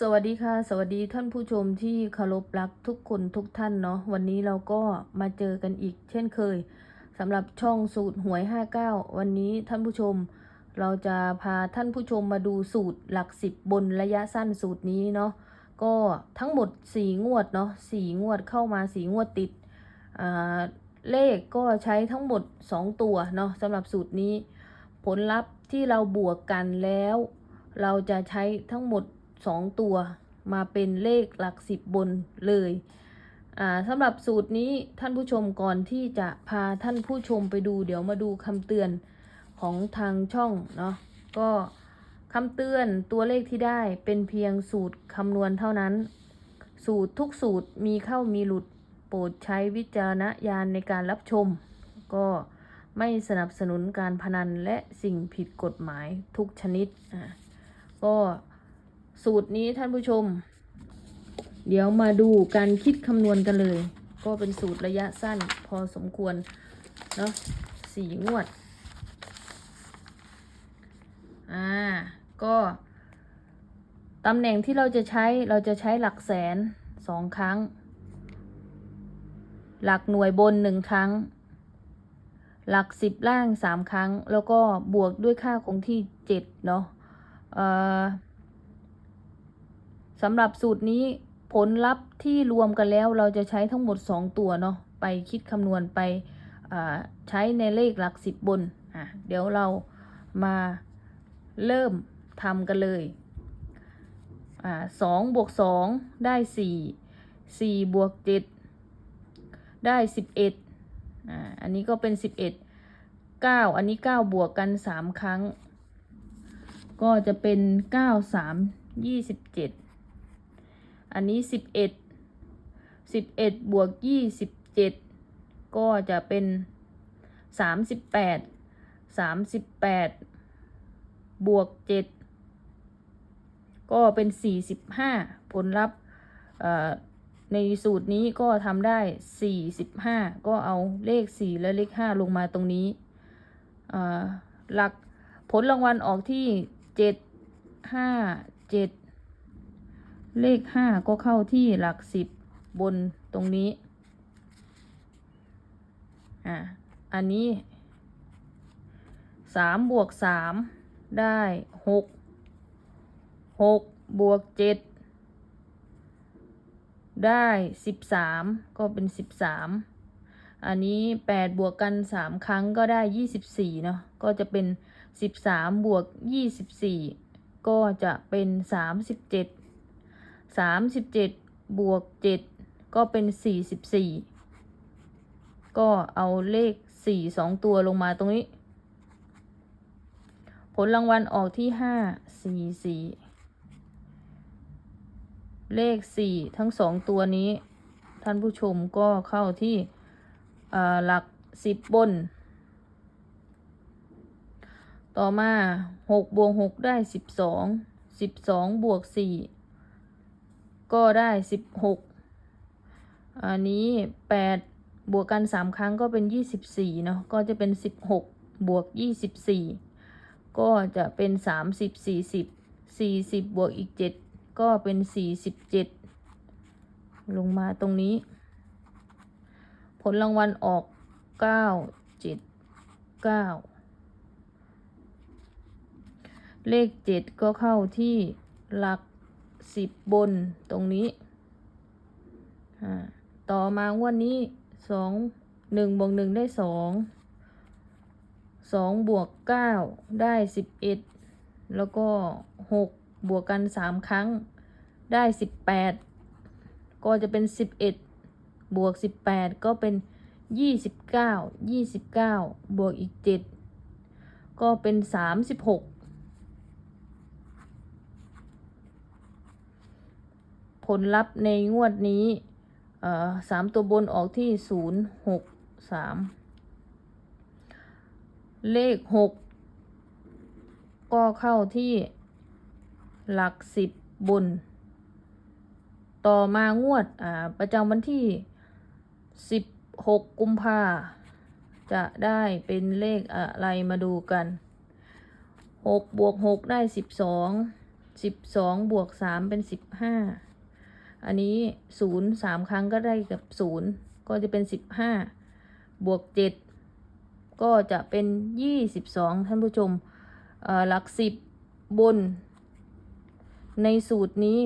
สวัสดีค่ะ สวัสดีท่านผู้ชมที่เคารพรักทุกคนทุกท่านเนาะวันนี้เราก็มาเจอกันอีก เช่นเคยสำหรับช่องสูตรหวย 59 วันนี้ท่านผู้ชม เราจะพาท่านผู้ชมมาดูสูตรหลักสิบบนระยะสั้นสูตรนี้เนาะก็ทั้งหมด 4 งวดเนาะ4งวดเข้ามา 4 งวดติดเลขก็ใช้ทั้งหมด 2 ตัวเนาะสำหรับสูตรนี้ ผลลัพธ์ที่เราบวกกันแล้ว เราจะใช้ทั้งหมด 2ตัวมาเป็นเลขหลักสิบบนเลยอ่าสำหรับสูตรนี้ท่านผู้ชมก่อนที่จะพาท่านผู้ชมไปดู เดี๋ยวมาดูคำเตือนของทางช่องเนาะก็คำเตือนตัวเลขที่ได้เป็นเพียงสูตรคำนวณเท่านั้น สูตรทุกสูตรมีเข้ามีหลุดโปรดใช้วิจารณญาณในการรับชม ก็ไม่สนับสนุนการพนันและสิ่งผิดกฎหมายทุกชนิดอ่าก็ สูตรนี้ท่านผู้ชม เดี๋ยวมาดูการคิดคำนวณกันเลย ก็เป็นสูตรระยะสั้นพอสมควรเนาะสี่งวด อ่า ก็ตำแหน่งที่เราจะใช้เราจะใช้หลักแสนสองครั้ง หลักหน่วยบนหนึ่งครั้ง หลักสิบล่างสามครั้ง แล้วก็บวกด้วยค่าคงที่เจ็ดเนาะเอ่อ สำหรับสูตรนี้ผลลัพธ์ที่รวมกันแล้วเราจะใช้ทั้งหมด 2 ตัวเนาะไปคิดคำนวณไปใช้ในเลขหลักสิบบนอะเดี๋ยวเรามาเริ่มทำกันเลยอ่าสองบวกสองได้สี่สี่บวกเจ็ดได้สิบเอ็ดอ่าอันนี้ก็เป็นสิบเอ็ดเก้าอันนี้เก้าบวกกันสามครั้ง ก็จะเป็นเก้าสามยี่สิบเจ็ด อันนี้สิบเอ็ดสิบเอ็ดบวกยี่สิบเจ็ดก็จะเป็นสามสิบแปดสามสิบแปดบวกเจ็ดก็เป็นสี่สิบห้าผลลัพธ์ในสูตรนี้ก็ทำได้สี่สิบห้าก็เอาเลขสี่และเลขห้าลงมาตรงนี้หลักผลรางวัลออกที่เจ็ดห้าเจ็ด เลขห้าก็เข้าที่หลักสิบบนตรงนี้ อะ อันนี้สามบวกสามได้หกหกบวกเจ็ดได้สิบสามก็เป็นสิบสามอันนี้แปดบวกกันสามครั้งก็ได้ยี่สิบสี่เนาะ ก็จะเป็นสิบสามบวกยี่สิบสี่ก็จะเป็นสามสิบเจ็ด สามสิบเจ็ดบวกเจ็ดก็เป็นสี่สิบสี่ก็เอาเลขสี่สองตัวลงมาตรงนี้ ผลรางวัลออกที่ห้าสี่สี่เลขสี่ทั้งสองตัวนี้ ท่านผู้ชมก็เข้าที่หลักสิบบน ต่อมาหกบวกหกได้สิบสองสิบสองบวกสี่ ก็ได้สิบหกอันนี้แปดบวกกันสามครั้งก็เป็นยี่สิบสี่เนาะก็จะเป็นสิบหกบวกยี่สิบสี่ก็จะเป็นสามสิบสี่สิบสี่สิบบวกอีกเจ็ดก็เป็นสี่สิบเจ็ดลงมาตรงนี้ ผลรางวัลออกเก้าเจ็ดเก้าเลขเจ็ดก็เข้าที่หลัก สิบบนตรงนี้ ต่อมางวดนี้สองหนึ่งบวกหนึ่งได้สองสองบวกเก้าได้สิบเอ็ดแล้วก็หกบวกกันสามครั้งได้สิบแปดก็จะเป็นสิบเอ็ดบวกสิบแปดก็เป็นยี่สิบเก้ายี่สิบเก้าบวกอีกเจ็ดก็เป็นสามสิบหก ผลลัพธ์ในงวดนี้สามตัวบนออกที่ศูนย์หกสามเลขหกก็เข้าที่หลักสิบบน ต่อมางวดประจำวันที่สิบหกกุมภาจะได้เป็นเลขอะไรมาดูกันหกบวกหกได้สิบสองสิบสองบวกสามเป็นสิบห้า อันนี้ศูนย์สามครั้งก็ได้กับศูนย์ก็จะเป็นสิบห้าบวกเจ็ดก็จะเป็นยี่สิบสองท่านผู้ชมหลักสิบบน ในสูตรนี้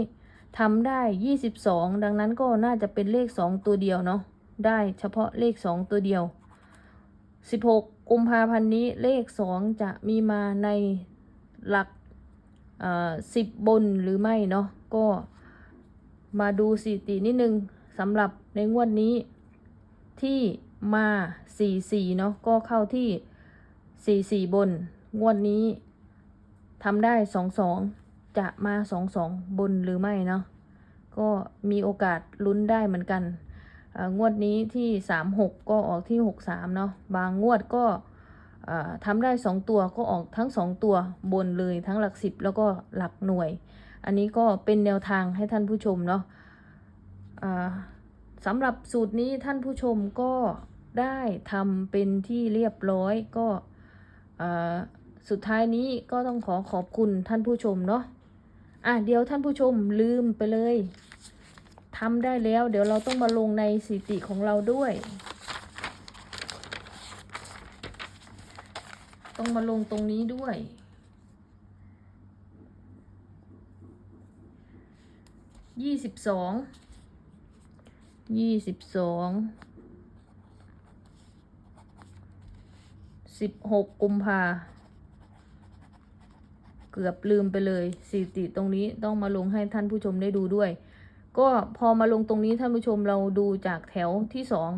ทำได้ยี่สิบสองดังนั้นก็น่าจะเป็นเลขสองตัวเดียวเนาะได้เฉพาะเลขสองตัวเดียวสิบหกกุมภาพันธ์นี้เลขสองจะมีมาในหลักสิบบนหรือไม่เนาะก็ มาดูสถิตินิดนึงสำหรับในงวดนี้ที่มาสี่สี่เนาะก็เข้าที่สี่สี่บน งวดนี้ทำได้สองสองจะมาสองสองบนหรือไม่เนาะก็มีโอกาสลุ้นได้เหมือนกัน งวดนี้ที่สามหกก็ออกที่หกสามเนาะบางงวดก็ทำได้สองตัวก็ออกทั้งสองตัวบนเลยทั้งหลักสิบแล้วก็หลักหน่วย อันนี้ก็เป็นแนวทางให้ท่านผู้ชมเนาะสำหรับสูตรนี้ท่านผู้ชมก็ได้ทำเป็นที่เรียบร้อยก็สุดท้ายนี้ก็ต้องขอขอบคุณท่านผู้ชมเนาะอะเดี๋ยวท่านผู้ชมลืมไปเลยทำได้แล้ว เดี๋ยวเราต้องมาลงในสถิติของเราด้วย ต้องมาลงตรงนี้ด้วย ยี่สิบสอง ยี่สิบสอง สิบหกกุมภา เกือบลืมไปเลยสถิติตรงนี้ต้องมาลงให้ท่านผู้ชมได้ดูด้วย ก็พอมาลงตรงนี้ท่านผู้ชมเราดูจากแถวที่สอง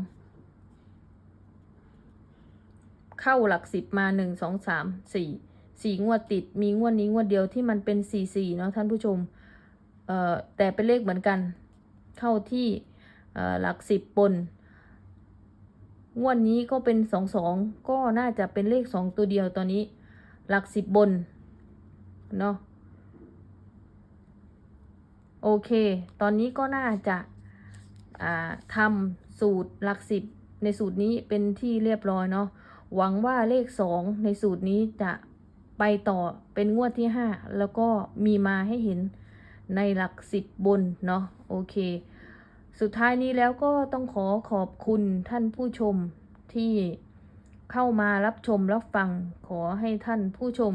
เข้าหลักสิบมาหนึ่งสองสามสี่สี่งวดติดมีงวดนี้งวดเดียวที่มันเป็นสี่สี่เนาะท่านผู้ชม แต่เป็นเลขเหมือนกัน เข้าที่หลักสิบบนงวดนี้ก็เป็นสองสองก็น่าจะเป็นเลขสองตัวเดียวตอนนี้ หลักสิบบนเนาะโอเค ตอนนี้ก็น่าจะาทำสูตรหลักสิบในสูตรนี้เป็นที่เรียบร้อยเนาะหวังว่าเลขสองในสูตรนี้จะไปต่อเป็นงวดที่ห้าแล้วก็มีมาให้เห็น ในหลักสิบบนเนาะโอเค สุดท้ายนี้แล้วก็ต้องขอขอบคุณท่านผู้ชมที่เข้ามารับชมรับฟังขอให้ท่านผู้ชม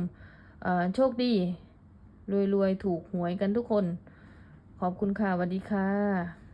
โชคดีรวยๆ ถูกหวยกันทุกคน ขอบคุณค่ะสวัสดีค่ะ